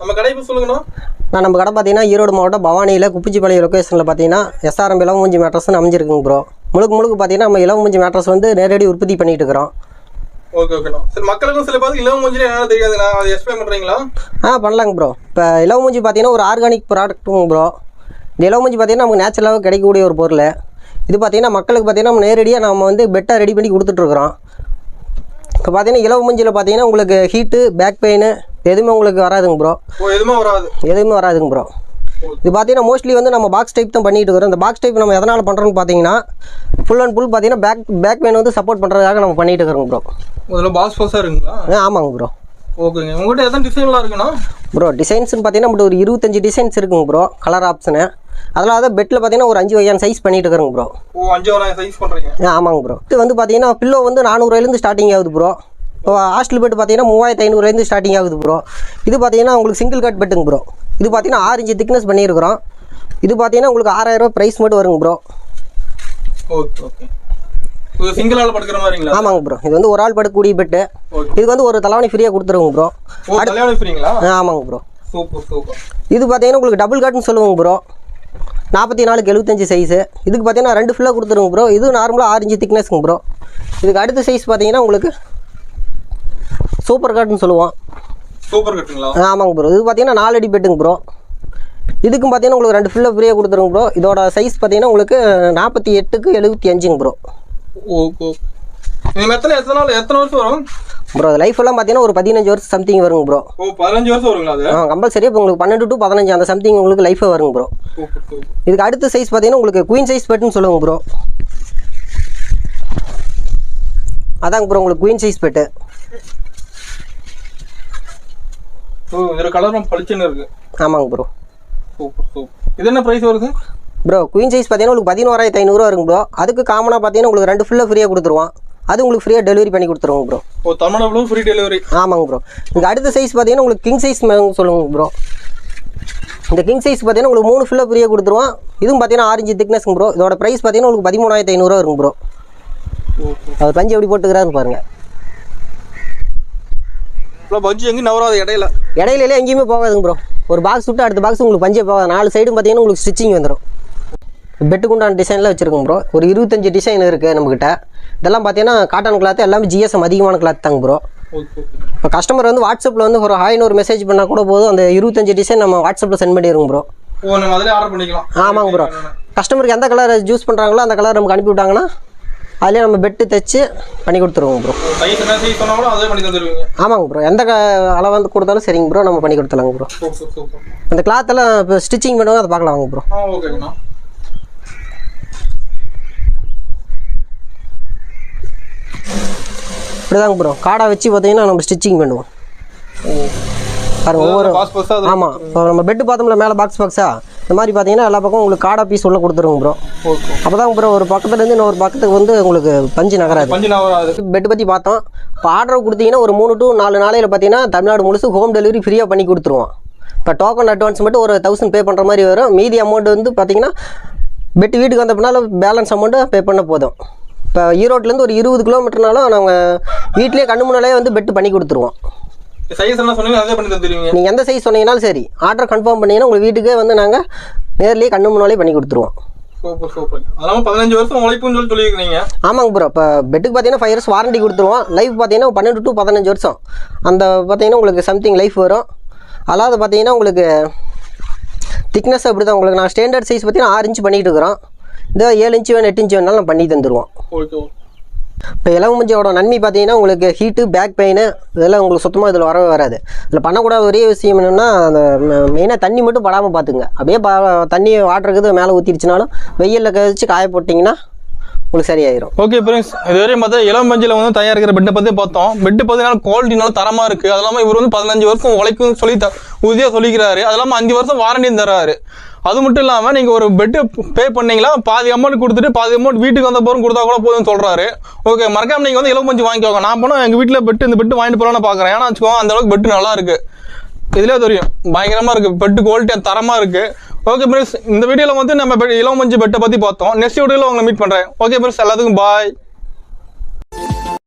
நம்ம கடை இப்போ சொல்லுங்கண்ணா. நான் நம்ம கடை பார்த்தீங்கன்னா ஈரோடு மாவட்டம் பவானியில் குப்பிச்சிப்பாளையம் லொக்கேஷனில் பார்த்தீங்கன்னா எஸ்ஆர்எம் இளவமுஞ்சி மேட்ரஸ்னு அமைஞ்சிருக்குங்க ப்ரோ முழுக்க முழுக்க பார்த்தீங்கன்னா நம்ம இளவமுஞ்சி மேட்ரஸ் வந்து நேரடி உற்பத்தி பண்ணிட்டு இருக்கிறோம். ஓகே ஓகேண்ணா சரி மக்களுக்கும் சில பேருக்கு இளம் மஞ்சள் என்னன்னு தெரியாதுண்ணா? அதை எக்ஸ்பிளைன் பண்ணுறீங்களா ஆ பண்ணலாங்க ப்ரோ இப்போ இலவமூஞ்சி பார்த்தீங்கன்னா ஒரு ஆர்கானிக் ப்ராடக்ட்டுங்க ப்ரோ இந்த இலவமூஞ்சி பார்த்தீங்கன்னா நமக்கு நேச்சுரலாக கிடைக்கக்கூடிய ஒரு பொருள். இது பார்த்தீங்கன்னா மக்களுக்கு பார்த்தீங்கன்னா நம்ம நேரடியாக நம்ம வந்து பெட்டை ரெடி பண்ணி கொடுத்துட்ருக்குறோம் இப்போ பார்த்தீங்கன்னா இலவமூஞ்சியில் பார்த்தீங்கன்னா உங்களுக்கு ஹீட்டு பேக் பெயின் எதுவுமே உங்களுக்கு வராதுங்க ப்ரோ எதுவுமே வராது. எதுவுமே வராதுங்க ப்ரோ இது பார்த்தீங்கன்னா மோஸ்ட்லி வந்து நம்ம பாக்ஸ் டைப் தான் பண்ணிட்டு இருக்கிறோம். இந்த பாக்ஸ் டைப் நம்ம எதனால் பண்ணுறோம்னு பார்த்தீங்கன்னா ஃபுல் அண்ட் ஃபுல் பார்த்தீங்கன்னா பேக் பேக் பெயின் வந்து சப்போர்ட் பண்ணுறதுக்காக நம்ம பண்ணிட்டு இருக்கிறோம் ப்ரோ முதல்ல பாஸ் பாஸாக இருக்குங்களா? ஆ ஆமாங்க ப்ரோ ஓகேங்க. உங்கள்கிட்ட எத்தனை டிசைன்லாம் இருக்குண்ணா? ப்ரோ டிசைன்ஸ்னு பார்த்தீங்கன்னா நம்மகிட்ட ஒரு இருபத்தஞ்சு டிசைன்ஸ் இருக்குங்க ப்ரோ கலர் ஆப்ஷனு அதில் தான் பெட்டில் பார்த்தீங்கன்னா ஒரு அஞ்சு வகையான சைஸ் பண்ணிட்டு இருக்கிறோங்க ப்ரோ ஓ அஞ்சு வரை சைஸ் பண்ணுறீங்க ஆ ஆமாங்க ப்ரோ இது வந்து பார்த்தீங்கன்னா பில்லோ வந்து நானூறுலேருந்து ஸ்டார்டிங் ஆகுது ப்ரோ இப்போ ஹாஸ்டல் பெட் பார்த்தீங்கன்னா மூவாயிரத்து ஐநூறுலேருந்து ஸ்டார்டிங் ஆகுது ப்ரோ இது பார்த்தீங்கன்னா உங்களுக்கு சிங்கிள் கட் பெட்டுங்க ப்ரோ இது பார்த்தீங்கன்னா ஆறு இன்ச்சு திக்னஸ் பண்ணியிருக்கிறோம். இது பார்த்தீங்கன்னா உங்களுக்கு ஆறாயிரம் ப்ரைஸ் மட்டும் வருங்க ப்ரோ ஓகே ஓகே இது சிங்கிள் ஆள் படுக்கிற மாதிரிங்களா? ஆமாங்க ப்ரோ இது வந்து ஒரு ஆள் படக்கூடிய பெட்டு இதுக்கு வந்து ஒரு தலைவணி ஃப்ரீயாக கொடுத்துருவோங்க ப்ரோ கல்யாணம் ஃப்ரீங்களா ஆமாங்க ப்ரோ சூப்பர் சூப்பர் இது பார்த்தீங்கன்னா உங்களுக்கு டபுள் காட்னு சொல்லுவோங்க ப்ரோ நாற்பத்தி நாலுக்கு எழுபத்தஞ்சு சைஸு இதுக்கு பார்த்தீங்கன்னா ரெண்டு ஃபுல்லாக கொடுத்துருங்க ப்ரோ இது நார்மலாக ஆறு இன்ச்சு திக்னஸ்ங்க ப்ரோ இதுக்கு அடுத்த சைஸ் பார்த்தீங்கன்னா உங்களுக்கு சூப்பர் காட்னு சொல்லுவோம். சூப்பர் கட்டுங்களா ஆ, ஆமாங்க ப்ரோ இது பார்த்தீங்கன்னா நாலு அடி பெட்டுங்க ப்ரோ இதுக்கும் பார்த்தீங்கன்னா உங்களுக்கு ரெண்டு ஃபுல்லாக ஃப்ரீயாக கொடுத்துருங்க ப்ரோ இதோட சைஸ் பார்த்தீங்கன்னா உங்களுக்கு நாற்பத்தி எட்டுக்கு எழுபத்தி அஞ்சுங்க ப்ரோ ஓகே எத்தனை நாள் எத்தனை வருஷம் வரும்? ப்ரோ லைஃப் எல்லாம் பார்த்தீங்கன்னா ஒரு பதினஞ்சு வருஷம் சம்திங் வருங்க ப்ரோ ஓ பதினஞ்சு வருஷம் வருங்களா அது? ஆ கம்பல்சரி இப்போ உங்களுக்கு பன்னெண்டு டு பதினஞ்சு அந்த சம்திங் உங்களுக்கு லைஃபே வருங்க ப்ரோ இதுக்கு அடுத்த சைஸ் பார்த்தீங்கன்னா உங்களுக்கு குயின் சைஸ் பெட்டுன்னு சொல்லுவாங்க ப்ரோ அதாங்க ப்ரோ உங்களுக்கு குயின் சைஸ் பெட்டு. ஓ இதில் கலரும் பளிச்சுன்னு இருக்கு. ஆமாங்க ப்ரோ சூப்பர் சூப்பர் இது என்ன ப்ரைஸ் வருது? ப்ரோ குயின் சைஸ் பார்த்தீங்கன்னா உங்களுக்கு பதினோராயிரத்து ஐநூறுரூவா இருக்கும் ப்ரோ அதுக்கு காமனாக பார்த்தீங்கன்னா உங்களுக்கு ரெண்டு ஃபுல்லாக ஃப்ரீயாக கொடுத்துருவோம். அது உங்களுக்கு ஃப்ரீயாக டெலிவரி பண்ணி கொடுத்துருவோம் ப்ரோ ஓ தமிழ்நாடு ஃப்ரீ டெலிவரி ஆமாங்க ப்ரோ இதுக்கு அடுத்த சைஸ் பார்த்தீங்கன்னா உங்களுக்கு கிங் சைஸ் சொல்லுங்க ப்ரோ இந்த கிங் சைஸ் பார்த்தீங்கன்னா உங்களுக்கு மூணு ஃபுல்லாக ஃப்ரீயாக கொடுத்துருவோம். இதுவும் பார்த்தீங்கன்னா ஆரஞ்சு திக்னஸ்ங்க ப்ரோ இதோட ப்ரைஸ் பார்த்தீங்கன்னா உங்களுக்கு பதிமூணாயிரத்து ஐநூறுரூவா இருக்கும் ப்ரோ அவர் பஞ்சு எப்படி போட்டுக்கிறாருன்னு பாருங்கள் பஜ்ஜி எங்கேயும் நவராது இடையில. இடையில எங்கேயுமே போகாதுங்க ப்ரோ ஒரு பாக்ஸ் விட்டு அடுத்த பாக்ஸ் உங்களுக்கு பஞ்சே போகாது. நாலு சைடும் பார்த்தீங்கன்னா உங்களுக்கு ஸ்டிச்சிங் வந்துடும் பெட்டுக்கு உண்டான டிசைன்லாம் வச்சுருக்கோம் ப்ரோ ஒரு இருபத்தஞ்சு டிசைன் இருக்குது நம்மக்கிட்ட இதெல்லாம் பார்த்தீங்கன்னா காட்டன் கிளாத் எல்லாமே ஜிஎஸ்எம் அதிகமான கிளாத் தாங்க ப்ரோ இப்போ கஸ்டமர் வந்து வாட்ஸ்அப்பில் வந்து ஒரு ஹாய்னு ஒரு மெசேஜ் பண்ணால் கூட போதும். அந்த இருபத்தஞ்சு டிசைன் நம்ம வாட்ஸ்அப்பில் சென்ட் பண்ணிடுவோம் ப்ரோ ஆமாங்க ப்ரோ கஸ்டமருக்கு எந்த கலர் சூஸ் பண்ணுறாங்களோ அந்த கலர் நமக்கு அனுப்பி விட்டாங்கன்னா அதிலே நம்ம பெட்டு தைச்சு பண்ணி கொடுத்துருவோம் ப்ரோ ஆமாங்க ப்ரோ எந்த க அளவு வந்து கொடுத்தாலும் சரிங்க ப்ரோ நம்ம பண்ணி கொடுத்துலாங்க ப்ரோ அந்த கிளாத் எல்லாம் இப்போ ஸ்டிச்சிங் பண்ணுவோம் அதை பார்க்கலாம் வாங்க ப்ரோ இப்படிதாங்க ப்ரோ காடை வச்சு பார்த்தீங்கன்னா நம்ம ஸ்டிச்சிங் பண்ணுவோம். பாருங்க ஒவ்வொரு ஆமாம் இப்போ நம்ம பெட்டு பார்த்தோம்ல மேலே பாக்ஸ் பாக்ஸா இந்த மாதிரி பார்த்தீங்கன்னா எல்லா பக்கம் உங்களுக்கு காடா பீஸ் உள்ள கொடுத்துருவோம் ப்ரோ ஓகே அப்போ தான் ப்ரோ ஒரு பக்கத்துலேருந்து இன்னொரு பக்கத்துக்கு வந்து உங்களுக்கு பஞ்சு நகராது. பஞ்சு நவராது பெட் பற்றி பார்த்தோம். இப்போ ஆர்டர் கொடுத்தீங்கன்னா ஒரு மூணு டு நாலு நாளையில் பார்த்தீங்கன்னா தமிழ்நாடு முழுசு ஹோம் டெலிவரி ஃப்ரீயாக பண்ணி கொடுத்துருவோம். இப்போ டோக்கன் அட்வான்ஸ் மட்டும் ஒரு தௌசண்ட் பே பண்ணுற மாதிரி வரும். மீதி அமௌண்ட் வந்து பார்த்தீங்கன்னா பெட் வீட்டுக்கு வந்த பின்னால் பேலன்ஸ் அமௌண்ட்டு பே பண்ண போதும். இப்போ ஈரோட்லேருந்து ஒரு இருபது கிலோமீட்டர்னாலும் நாங்கள் வீட்டிலேயே கண்ணு முன்னாலே வந்து பெட்டு பண்ணி கொடுத்துருவோம். சைஸ் என்ன சொன்னீங்க அதே பண்ணி தந்துருவீங்க நீங்கள் எந்த சைஸ் சொன்னீங்கனாலும் சரி. ஆர்டர் கன்ஃபார்ம் பண்ணீங்கன்னா உங்கள் வீட்டுக்கே வந்து நாங்கள் நேர்லேயே கண்ணு முன்னாலே பண்ணி கொடுத்துருவோம். சூப்பர் சூப்பர் அதெல்லாம் பதினஞ்சு வருஷம் உழைப்புன்னு சொல்லி சொல்லியிருக்கீங்க ஆமாங்க ப்ரோ இப்போ பெட்டுக்கு பார்த்தீங்கன்னா ஃபைவ் இயர்ஸ் வாரண்டி கொடுத்துருவோம். லைஃப் பார்த்தீங்கன்னா பன்னெண்டு டு பதினஞ்சு வருஷம். அந்த பார்த்தீங்கன்னா உங்களுக்கு சம்திங் லைஃப் வரும். அதாவது பார்த்தீங்கன்னா உங்களுக்கு திக்னஸ் அப்படி தான் உங்களுக்கு நான் ஸ்டாண்டர்ட் சைஸ் பார்த்தீங்கன்னா ஆறு இன்ச் பண்ணிட்டு இருக்கிறோம். இந்த ஏழு இன்ச்சு வேணும் எட்டு இன்ச்சு வேணாலும் நான் பண்ணி தந்துடுவோம் ஓகே இப்போ இப்போ இளவமஞ்சோட நன்மை பார்த்தீங்கன்னா உங்களுக்கு ஹீட்டு பேக் பெயின் இதெல்லாம் உங்களுக்கு சுத்தமாக இதில் வரவே வராது. இதில் பண்ணக்கூடாத ஒரே விஷயம் என்னென்னா அந்த மெயினாக தண்ணி மட்டும் படாமல் பார்த்துங்க அப்படியே பா தண்ணி வாட்டருக்கு மேலே ஊற்றிடுச்சுனாலும் வெயிலில் கழிச்சு காய போட்டிங்கன்னா உங்களுக்கு சரியாயிரும். ஓகே ஃப்ரெண்ட்ஸ் இதுவரையும் பார்த்தா இளம் பஞ்சில் வந்து தயாரிக்கிற பெட்டை பற்றி பார்த்தோம். பெட்டு பார்த்தீங்கன்னா குவாலிட்டினால தரமாக இருக்குது அது இல்லாமல் இவர் வந்து பதினஞ்சு வருஷம் உழைக்கும் சொல்லி த உறுதியாக சொல்லிக்கிறாரு. அது இல்லாமல் அஞ்சு வருஷம் வாரண்டியும் தராரு. அது மட்டும் இல்லாமல் நீங்கள் ஒரு பெட்டு பே பண்ணீங்களா? பாதி அமௌண்ட் கொடுத்துட்டு பாதி அமௌண்ட் வீட்டுக்கு வந்த போகிறோம் கொடுத்தா கூட போதும்னு சொல்கிறாரு ஓகே மறக்காம நீங்கள் வந்து இளம் பஞ்சு வாங்கிக்கோங்க. நான் போனால் எங்கள் வீட்டில் பெட்டு இந்த பெட்டு வாங்கிட்டு போகலான்னு பார்க்குறேன் ஏன்னா வச்சுக்கோங்க அந்த அளவுக்கு பெட்டு நல்லா இருக்குது இதுலேயே தெரியும். பயங்கரமாக இருக்குது பெட்டு குவாலிட்டியாக தரமாக இருக்குது ஓகே பிரஸ் இந்த வீடியோவில் வந்து நம்ம பெ- மஞ்சு பெட்டை பற்றி பார்த்தோம். நெக்ஸ்ட் வீடியோவில் உங்களை மீட் பண்ணுறேன் ஓகே பிரஸ் எல்லாத்துக்கும் பாய்